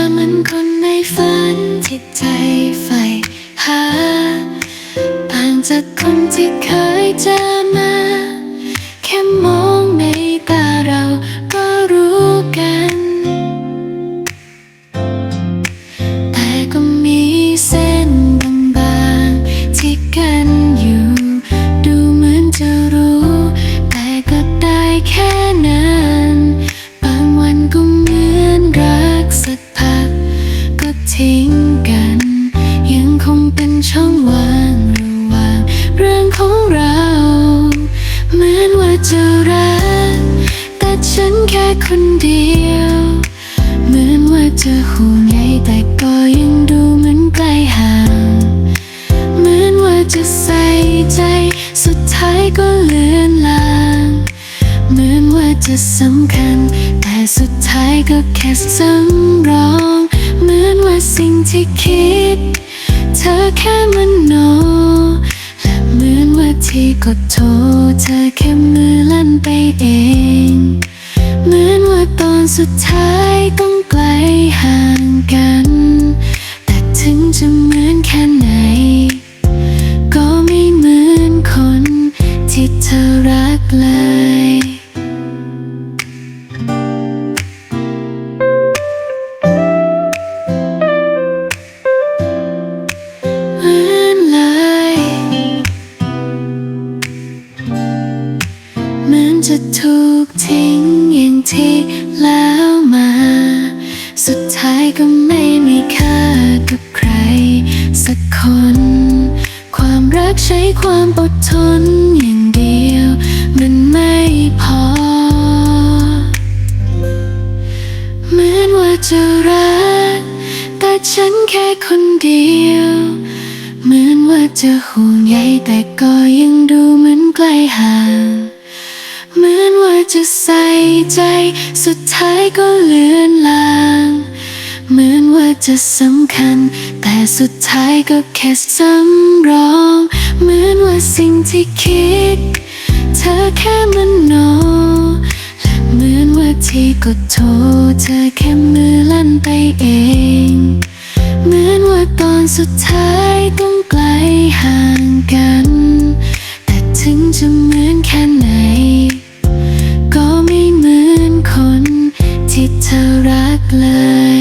อเหมือนคนในฝันที่ใจใฝ่หาต่างจากคนที่เคยเจอมา แค่มอง จะรัก แต่ฉันแค่คนเดียว เหมือนว่าจะห่วงใยแต่ก็ยังดูเหมือนไกลห่าง เหมือนว่าจะใส่ใจ สุดท้ายก็เลือนลาง เหมือนว่าจะสำคัญ แต่สุดท้ายก็แค่สำรอง เหมือนว่าสิ่งที่คิด เธอแค่มโน ที่กดโทรเธอแค่มือลั่นไปเอง เหมือนว่าตอนสุดท้ายต้องไกลห่างกัน แต่ถึงจะเหมือนแค่ไหน ก็ไม่เหมือนคนที่เธอรักเลย จะถูกทิ้งอย่างที่แล้วมา สุดท้ายก็ไม่มีค่ากับใคร สักคน ความรักใช้ความอดทนอย่างเดียว มันไม่พอ เหมือนว่าจะรัก แต่ฉันแค่คนเดียว เหมือนว่าจะห่วงใยแต่ก็ยังดูเหมือนไกลห่าง จะใส่ใจ สุดท้ายก็เลือนลาง เหมือนว่าจะสำคัญ แต่สุดท้ายก็แค่สำรอง เหมือนว่าสิ่งที่คิด เธอแค่มโนและเหมือนว่าที่กดโทรเธอแค่มือลั่นไปเอง เธอรักเลย